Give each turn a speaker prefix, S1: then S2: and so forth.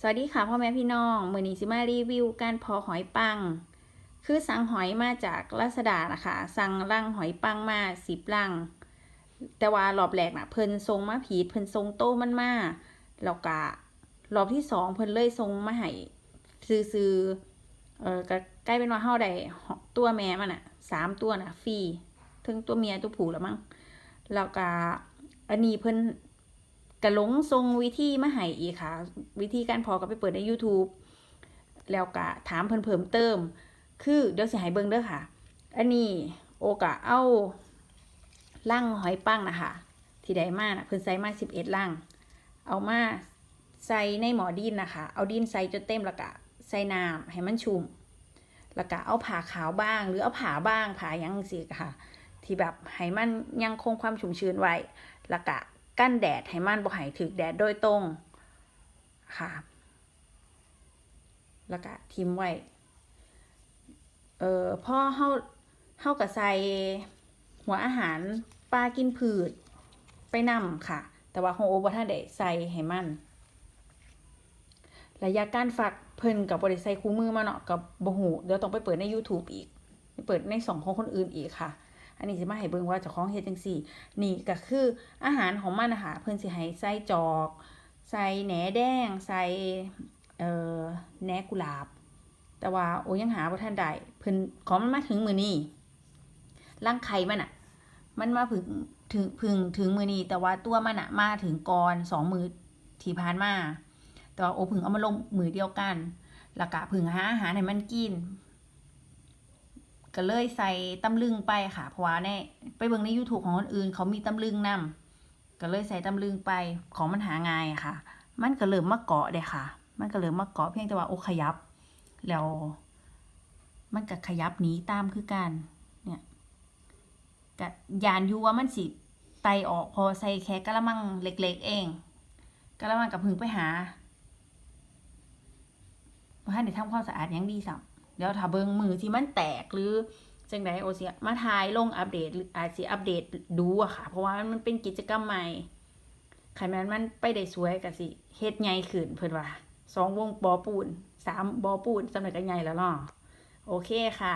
S1: สวัสดีค่ะพ่อแม่พี่น้องมือนี้สิมารีวิวการพอหอยปัง คือสั่งหอยมาจากลาซาดานะคะสั่งรังหอยปังมาสิบรัง แต่ว่ารอบแรกน่ะเพิ่นทรงมาผีดเพิ่นทรงโตมันมาแล้วก็รอบที่สองเพิ่นเลยทรงมาให้ซื้อเออก็ใกล้เป็นว่าเฮาได้ตัวแม่มันอะสามตัวน่ะฟรีถึงตัวเมียตัวผู้แล้วมั้งแล้วก็อันนี้เพิ่น กระหลงทรงวิธีมาให้อีกค่ะ วิธีการพอก็ไปเปิดใน YouTube แล้วก็ถามเพิ่นเพิ่มเติม คือเดี๋ยวสิให้เบิ่งเด้อค่ะ อันนี้โอกะเอาล่างหอยปังนะคะที่ได้มานะเพิ่นใส่มา11ล่างเอามาใส่ในหมอดินนะคะ เอาดินใส่จนเต็มแล้วก็ใส่น้ำให้มันชุ่มแล้วก็เอาผ่าขาวบ้าง หรือเอาผ่าบ้างผ่ายังสิค่ะ ที่แบบให้มันยังคงความชุ่มชื้นไว้แล้วก็ กั้นแดดให้มันบ่ให้ถึกแดดโดยตรงค่ะ แล้วก็ทิมไว้ เอ่อพ่อเฮาเฮาก็ใส่หัวอาหารปลากินพืชไปนำค่ะ แต่ว่าของโอบ่ทันได้ใส่ให้มันระยะการฟักเพิ่นกับบริใส่คู่มือมาเนาะกับบ่ฮู้เดี๋ยวต้องไปเปิดใน YouTube อีก เปิดในสองของคนอื่นอีกค่ะ อันนี้สิมาให้เบิ่งว่าเจ้าของเฮ็ดจังซี่ นี่ก็คืออาหารของมันนะคะเพิ่นสิให้ใส่จอก ใส่แหนแดง ใส่เอ่อแหนกุหลาบ แต่ว่าโอ้ยังหาบ่ทันได้เพิ่นของมันมาถึงมื้อนี้ร่างไข่มันอะมันมาถึงถึงพึงถึงมื้อนี้แต่ว่าตัวมันอะมาถึงก่อนสองมื้อที่ผ่านมาแต่ว่าโอ้พึ่งเอามาลงมือเดียวกันแล้วก็พึ่งหาอาหารให้มันกิน ก็เลยใส่ตำลึงไปค่ะ เพราะว่าในไปเบิ่งใน YouTube ของคนอื่น เขามีตำลึงนำก็เลยใส่ตำลึงไปของมันหาง่ายค่ะ มันก็เริ่มมาเกาะเด้ค่ะ มันก็เริ่มมาเกาะเพียงแต่ว่าโอขยับ แล้ว มันก็ขยับหนีตามคือกันเนี่ยก็ยานยูว่ามันสิไตออกพอใส่แค่กะละมังเล็ก ๆ เองกะละมังกับพึ่งไปหาว่าให้ได้ทำความสะอาดยังดีสับ เดี๋ยวถ้าเบิ่งมือที่มันแตกหรือจังไดโอเสียมาทายลงอัปเดตหรืออาจจะอัปเดตดูอะค่ะ เพราะว่ามันเป็นกิจกรรมใหม่ขันแมันมันไปได้สวยกันสิเฮ็ดใหญ่ขึ้นเพิ่นว่าสองวงบอปูนสามบอปูนสำหรับก็ใหญ่แล้วเนาะโอเคค่ะ